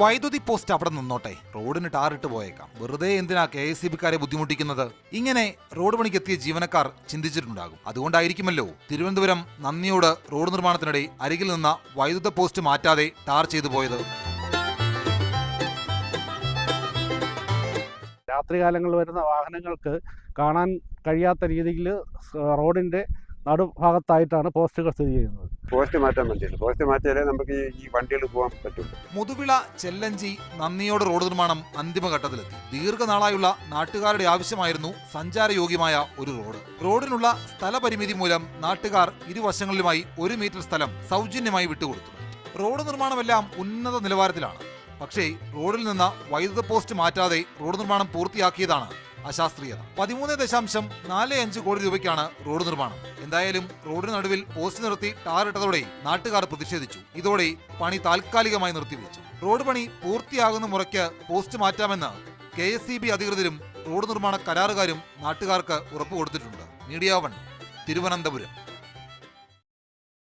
വൈദ്യുതി പോസ്റ്റ് അവിടെ നിന്നോട്ടെ. റോഡിന് ടാറിട്ട് പോയേക്കാം. വെറുതെ എന്തിനാ കെ എസ് സി ബിക്കാരെ ബുദ്ധിമുട്ടിക്കുന്നത്? ഇങ്ങനെ റോഡ് പണിക്ക് എത്തിയ ജീവനക്കാർ ചിന്തിച്ചിട്ടുണ്ടാകും. അതുകൊണ്ടായിരിക്കുമല്ലോ തിരുവനന്തപുരം നന്ദിയോട് റോഡ് നിർമ്മാണത്തിനിടെ അരികിൽ നിന്ന വൈദ്യുത പോസ്റ്റ് മാറ്റാതെ ടാർ ചെയ്തു പോയത്. രാത്രികാലങ്ങളിൽ വരുന്ന വാഹനങ്ങൾക്ക് കാണാൻ കഴിയാത്ത രീതിയിൽ റോഡിന്റെ നടുഭാഗത്തായിട്ടാണ് പോസ്റ്റുകൾ സ്ഥിതി ചെയ്യുന്നത്. പോസ്റ്റ് മാറ്റാൻ വേണ്ടിയിട്ട് പോസ്റ്റ് മാറ്റിയാലേ നമുക്ക് ഈ ഈ വണ്ടികൾ പോകാൻ പറ്റുള്ളൂ മുതുവിള ചെല്ലഞ്ചി നന്ദിയോട് റോഡ് നിർമ്മാണം അന്തിമഘട്ടത്തിലെത്തി. ദീർഘനാളായുള്ള നാട്ടുകാരുടെ ആവശ്യമായിരുന്നു സഞ്ചാരയോഗ്യമായ ഒരു റോഡ്. റോഡിനുള്ള സ്ഥലപരിമിതി മൂലം നാട്ടുകാർ ഇരുവശങ്ങളിലുമായി ഒരു മീറ്റർ സ്ഥലം സൗജന്യമായി വിട്ടുകൊടുത്തു. റോഡ് നിർമ്മാണമെല്ലാം ഉന്നത നിലവാരത്തിലാണ്. പക്ഷേ റോഡിൽ നിന്ന് വൈദ്യുത പോസ്റ്റ് മാറ്റാതെ റോഡ് നിർമ്മാണം പൂർത്തിയാക്കിയതാണ് അശാസ്ത്രീയത. പതിമൂന്ന് ദശാംശം നാല് അഞ്ച് കോടി രൂപയ്ക്കാണ് റോഡ് നിർമ്മാണം. എന്തായാലും റോഡിന് നടുവിൽ പോസ്റ്റ് നിർത്തി ടാറിട്ടതോടെ നാട്ടുകാർ പ്രതിഷേധിച്ചു. ഇതോടെ പണി താൽക്കാലികമായി നിർത്തിവെച്ചു. റോഡ് പണി പൂർത്തിയാകുന്ന മുറയ്ക്ക് പോസ്റ്റ് മാറ്റാമെന്ന് കെ അധികൃതരും റോഡ് നിർമ്മാണ കരാറുകാരും നാട്ടുകാർക്ക് ഉറപ്പുകൊടുത്തിട്ടുണ്ട് മീഡിയ വൺ തിരുവനന്തപുരം.